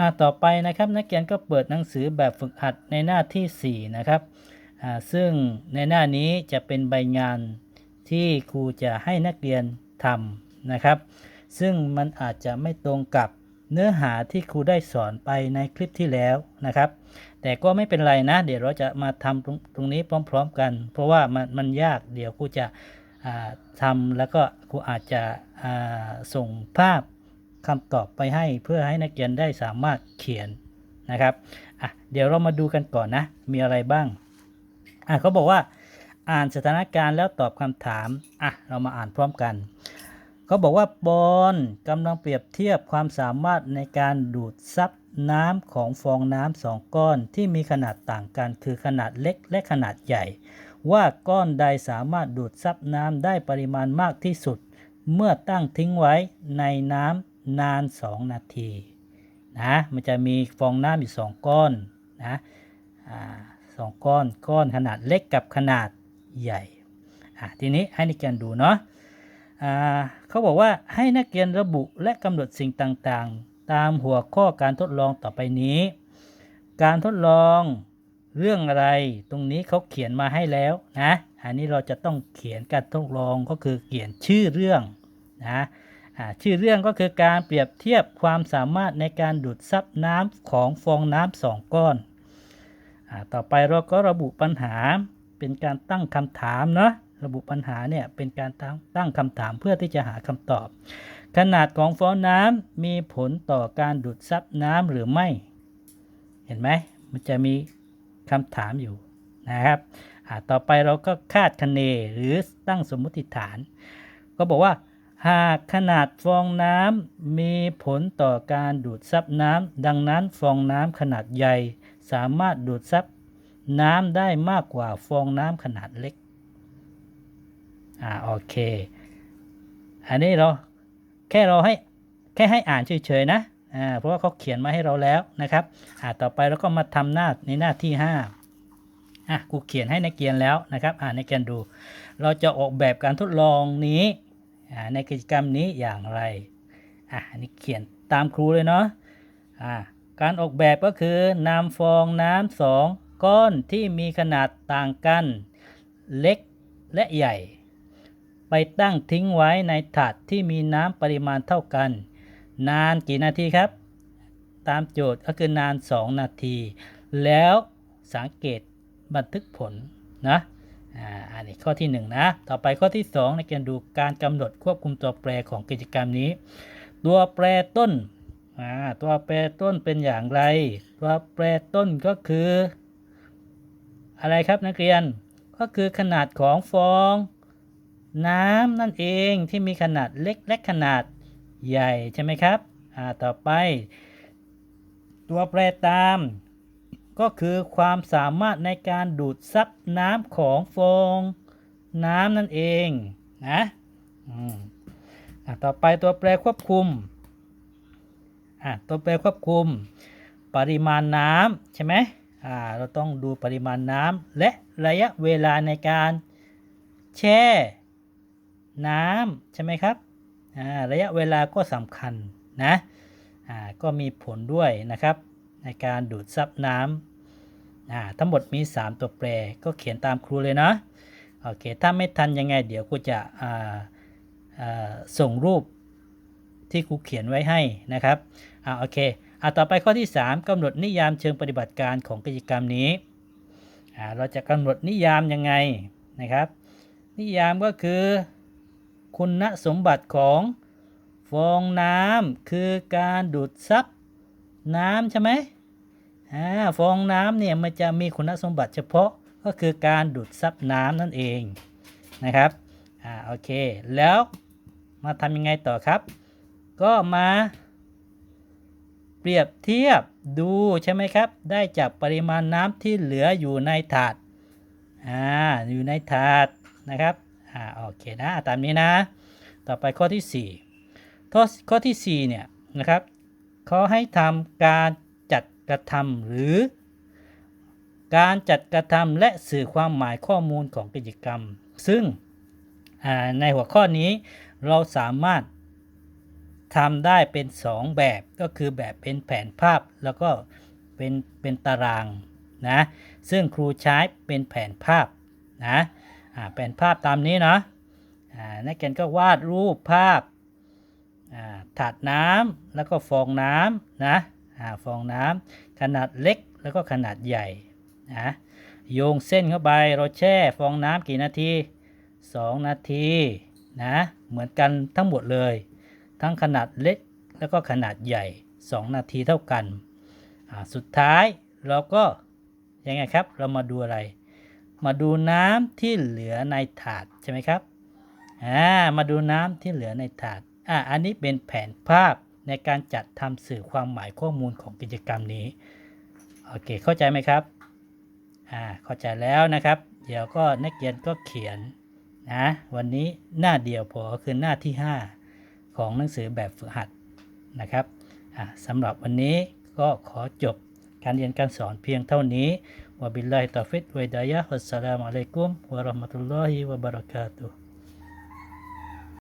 ่าต่อไปนะครับนักเรียนก็เปิดหนังสือแบบฝึกหัดในหน้าที่ 4 นะครับซึ่งในหน้านี้จะเป็นใบงานที่ครูจะให้นักเรียนทำนะครับ ซึ่งมันอาจจะไม่ตรงกับเนื้อหาที่ครูได้สอนไปในคลิปที่แล้วนะครับ แต่ก็ไม่เป็นไรนะ เดี๋ยวเราจะมาทำตรงตรงนี้พร้อม ๆ กัน เพราะว่ามันมันยากเดี๋ยวครูจะทำแล้วก็ครูอาจจะส่งภาพ คำตอบไปให้เพื่อให้นักเรียนได้สามารถเขียนนะครับอะเดี๋ยวเรามาดูกันก่อนนะ มีอะไรบ้างอะเขาบอกว่า อ่านสถานการณ์แล้วตอบคำถามอะเรามาอ่านพร้อมกันเขาบอกว่าบอลกำลังเปรียบเทียบความสามารถในการดูดซับน้ำของฟองน้ำสองก้อนที่มีขนาดต่างกัน คือขนาดเล็กและขนาดใหญ่ ว่าก้อนใดสามารถดูดซับน้ำได้ปริมาณมากที่สุด เมื่อตั้งทิ้งไว้ในน้ำ นาน 2 นาทีนะมันจะมีฟองน้ำอยู่ 2 ก้อนนะอสองก้อนก้อนขนาดเล็กกับขนาดใหญ่ทีนี้ให้นักเรียนดูเนาะเขาบอกว่าให้นักเรียนระบุและกำหนดสิ่งต่างๆ ตามหัวข้อการทดลองต่อไปนี้ การทดลองเรื่องอะไรตรงนี้เขาเขียนมาให้แล้วนะอันนี้เราจะต้องเขียนการทดลองก็คือเขียนชื่อเรื่องนะ ชื่อเรื่องก็คือการเปรียบเทียบความสามารถในการดูดซับน้ำของฟองน้ำสองก้อนอต่อไปเราก็ระบุปัญหาเป็นการตั้งคำถามเนาะระบุปัญหาเนี่ยเป็นการตั้งตั้งคำถามเพื่อที่จะหาคำตอบ ขนาดของฟองน้ำมีผลต่อการดูดซับน้ำหรือไม่ เห็นไหมมันจะมีคำถามอยู่นะครับต่อไปเราก็คาดคะเนหรือตั้งสมมุติฐาน ก็บอกว่า หากขนาดฟองน้ำมีผลต่อการดูดซับน้ำดังนั้นฟองน้ำขนาดใหญ่ สามารถดูดซับน้ำได้มากกว่าฟองน้ำขนาดเล็ก อ่าโอเค อันนี้เราแค่เราให้แค่ให้อ่านเฉยๆนะ อ่าเพราะว่าเขาเขียนมาให้เราแล้วนะครับ อ่าต่อไปเราก็มาทำหน้าในหน้าที่ 5 อะกูเขียนให้นักเรียนแล้วนะครับ อ่านักเรียนดู เราจะออกแบบการทดลองนี้ ในกิจกรรมนี้อย่างไรอะอันนี้เขียนตามครูเลยเนาะอ่าการออกแบบก็คือนำฟองน้ำสองก้อนที่มีขนาดต่างกันเล็กและใหญ่ ไปตั้งทิ้งไว้ในถาดที่มีน้ำปริมาณเท่ากัน นานกี่นาทีครับ ตามโจทย์ก็คือนาน 2 นาที แล้วสังเกตบันทึกผลนะ อ่าอันนี้ข้อที่ 1 นะ ต่อไปข้อที่ 2 ในการดูการกำหนดควบคุมตัวแปรของกิจกรรมนี้ ตัวแปรต้นอ่าตัวแปรต้นเป็นอย่างไร ตัวแปรต้นก็คือ อะไรครับนักเรียนก็คือขนาดของฟองน้ำนั่นเองที่มีขนาดเล็กและขนาดใหญ่ใช่ไหมครับ อ่า ต่อไป ตัวแปรตาม ก็คือความสามารถในการดูดซับน้ำของฟองน้ำนั่นเองนะอ่าต่อไปตัวแปรควบคุมอ่าตัวแปรควบคุม ปริมาณน้ำใช่ไหมอ่าเราต้องดูปริมาณน้ำและระยะเวลาในการแช่น้ำใช่ไหมครับอ่าระยะเวลาก็สำคัญนะอ่าก็มีผลด้วยนะครับ ในการดูดซับน้ำอ่าทั้งหมดมี 3 ตัวแปรก็เขียนตามครูเลยนะโอเคถ้าไม่ทันยังไงเดี๋ยวครูจะอ่าอ่าส่งรูปที่ครูเขียนไว้ให้นะครับอ่าโอเคอ่าต่อไปข้อที่ 3กำหนดนิยามเชิงปฏิบัติการของกิจกรรมนี้อ่าเราจะกำหนดนิยามยังไงนะครับ นิยามก็คือคุณสมบัติของฟองน้ำคือการดูดซับน้ำใช่ไหม ฟองน้ำเนี่ยมันจะมีคุณสมบัติเฉพาะก็คือการดูดซับน้ำนั่นเองนะครับอ่าโอเค แล้วมาทำยังไงต่อครับ ก็มาเปรียบเทียบดูใช่ไหมครับ ได้จากปริมาณน้ำที่เหลืออยู่ในถาดอ่าอยู่ในถาดนะครับอ่าโอเคนะตามนี้นะ ต่อไปข้อที่4ข้อข้อที่4เนี่ยนะครับเขาให้ทำการ กระทำหรือ การจัดกระทำและสื่อความหมายข้อมูลของกิจกรรม ซึ่งในหัวข้อนี้เราสามารถทำได้เป็น 2 แบบก็คือแบบเป็นแผนภาพแล้วก็เป็นเป็นตารางนะซึ่งครูใช้เป็นแผนภาพนะแผนภาพตามนี้เนาะนักเรียนก็วาดรูปภาพถาดน้ำแล้วก็ฟองน้ำนะ ฟองน้ำขนาดเล็กแล้วก็ขนาดใหญ่นะโยงเส้นเข้าไปเราแช่ฟองน้ำกี่นาที 2 นาทีนะเหมือนกันทั้งหมดเลย ทั้งขนาดเล็กแล้วก็ขนาดใหญ่ 2 นาทีเท่ากัน สุดท้ายเราก็ยังไงครับเรามาดูอะไร มาดูน้ำที่เหลือในถาดใช่ไหมครับอ่ามาดูน้ำที่เหลือในถาดอ่าอันนี้เป็นแผนภาพ ในการจัดทำสื่อความหมายข้อมูลของกิจกรรมนี้ โอเค เข้าใจไหมครับ อ่า เข้าใจแล้วนะครับ เดี๋ยวก็นักเรียนก็เขียนนะ วันนี้หน้าเดียวพอคือหน้าที่ 5 ของหนังสือแบบฝึกหัดนะครับ อ่าสำหรับวันนี้ก็ขอจบการเรียนการสอนเพียงเท่านี้วะบิลลาฮิตอฟิกวะดายะฮัสสลามุอะลัยกุมวะราะห์มะตุลลอฮิวะบะเราะกาตุฮ์